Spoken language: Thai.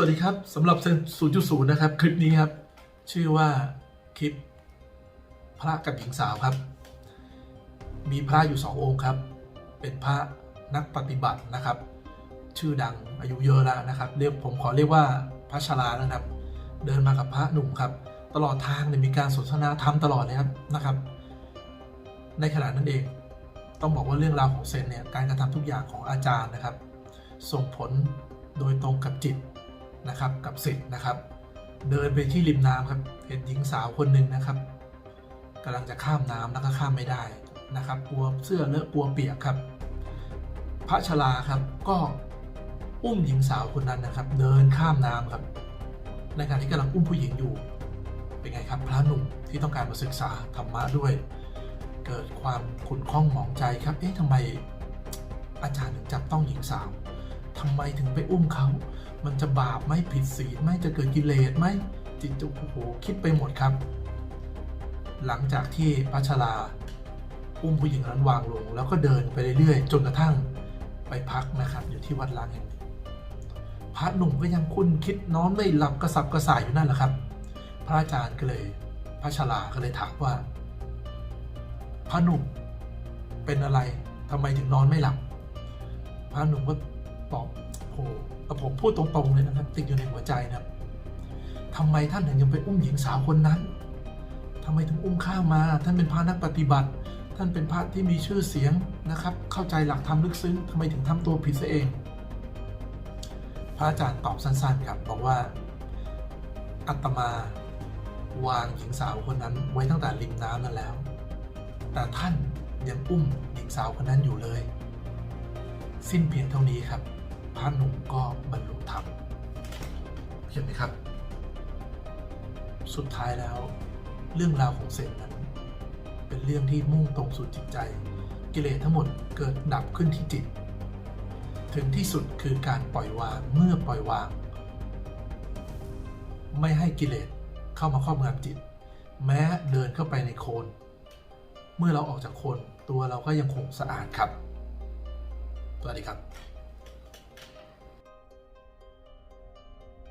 วัสดีครับสำหรับเซน0.0 นะครับ คลิปนี้ครับ ชื่อว่าคลิปพระกับหญิงสาวครับ มีพระอยู่สององค์ครับ เป็นพระนักปฏิบัตินะครับ ชื่อดังอายุเยอะแล้วนะครับ เรียกผมขอเรียกว่าพระชรานะครับ เดินมากับพระหนุ่มครับ ตลอดทางเนี่ยมีการสนทนาธรรมตลอดเลยครับนะครับ ในขณะนั้นเอง ต้องบอกว่าเรื่องราวของเซนเนี่ยการกระทำทุกอย่างของอาจารย์นะครับ ส่งผลโดยตรงกับจิต นะครับกับสิทธ์นะครับ เดินไปที่ริมน้ำครับ เห็นหญิงสาวคนหนึ่งนะครับกำลังจะข้ามน้ำแล้วก็ข้ามไม่ได้นะครับกลัวเสื้อเลอะกลัวเปียกครับ พระชราครับก็อุ้มหญิงสาวคนนั้นนะครับ เดินข้ามน้ำครับ ในขณะที่กำลังอุ้มผู้หญิงอยู่ เป็นไงครับพระหนุ่มที่ต้องการมาศึกษาธรรมะด้วย เกิดความขุ่นข้องหมองใจครับเอ๊ะทำไมอาจารย์ถึงจับต้องหญิงสาว ทำไมถึงไปอุ้มเขา มันจะบาปไหมผิดศีลไหมจะเกิดกิเลสไหมจิตจะโอ้โหคิดไปหมดครับ หลังจากที่พัชราอุ้มผู้หญิงนั้นวางลง แล้วก็เดินไปเรื่อยๆ จนกระทั่งไปพักนะครับ อยู่ที่วัดล้างแห่งหนึ่งพระหนุ่มก็ยังคุ้นคิดนอนไม่หลับกระสับกระส่ายอยู่นั่นแหละครับ พระอาจารย์ก็เลยพระชราก็เลยถามว่า พระหนุ่มเป็นอะไรทำไมถึงนอนไม่หลับ พระหนุ่มก็ ตอบโอ้โหผมพูดตรงๆเลยนะครับ ติดอยู่ในหัวใจนะครับทำไมท่านถึงยังไปอุ้มหญิงสาวคนนั้นทำไมถึงอุ้มข้ามมา ท่านเป็นพระนักปฏิบัติ ท่านเป็นพระที่มีชื่อเสียงนะครับ เข้าใจหลักธรรมลึกซึ้งทำไมถึงทำตัวผิดซะเอง พระอาจารย์ตอบสั้นๆครับบอกว่าอัตมาวางหญิงสาวคนนั้นไว้ตั้งแต่ริมน้ำนั่นแล้ว แต่ท่านยังอุ้มหญิงสาวคนนั้นอยู่เลย สิ้นเพียงเท่านี้ครับ พระหนุ่มก็บรรลุธรรมเห็นไหมครับ สุดท้ายแล้ว เรื่องราวของเซนนั้น เป็นเรื่องที่มุ่งตรงสู่จิตใจ กิเลสทั้งหมดเกิดดับขึ้นที่จิต ถึงที่สุดคือการปล่อยวางเมื่อปล่อยวาง ไม่ให้กิเลสเข้ามาครอบงำจิต แม้เดินเข้าไปในโคน เมื่อเราออกจากโคนตัวเราก็ยังคงสะอาดครับ สวัสดีครับ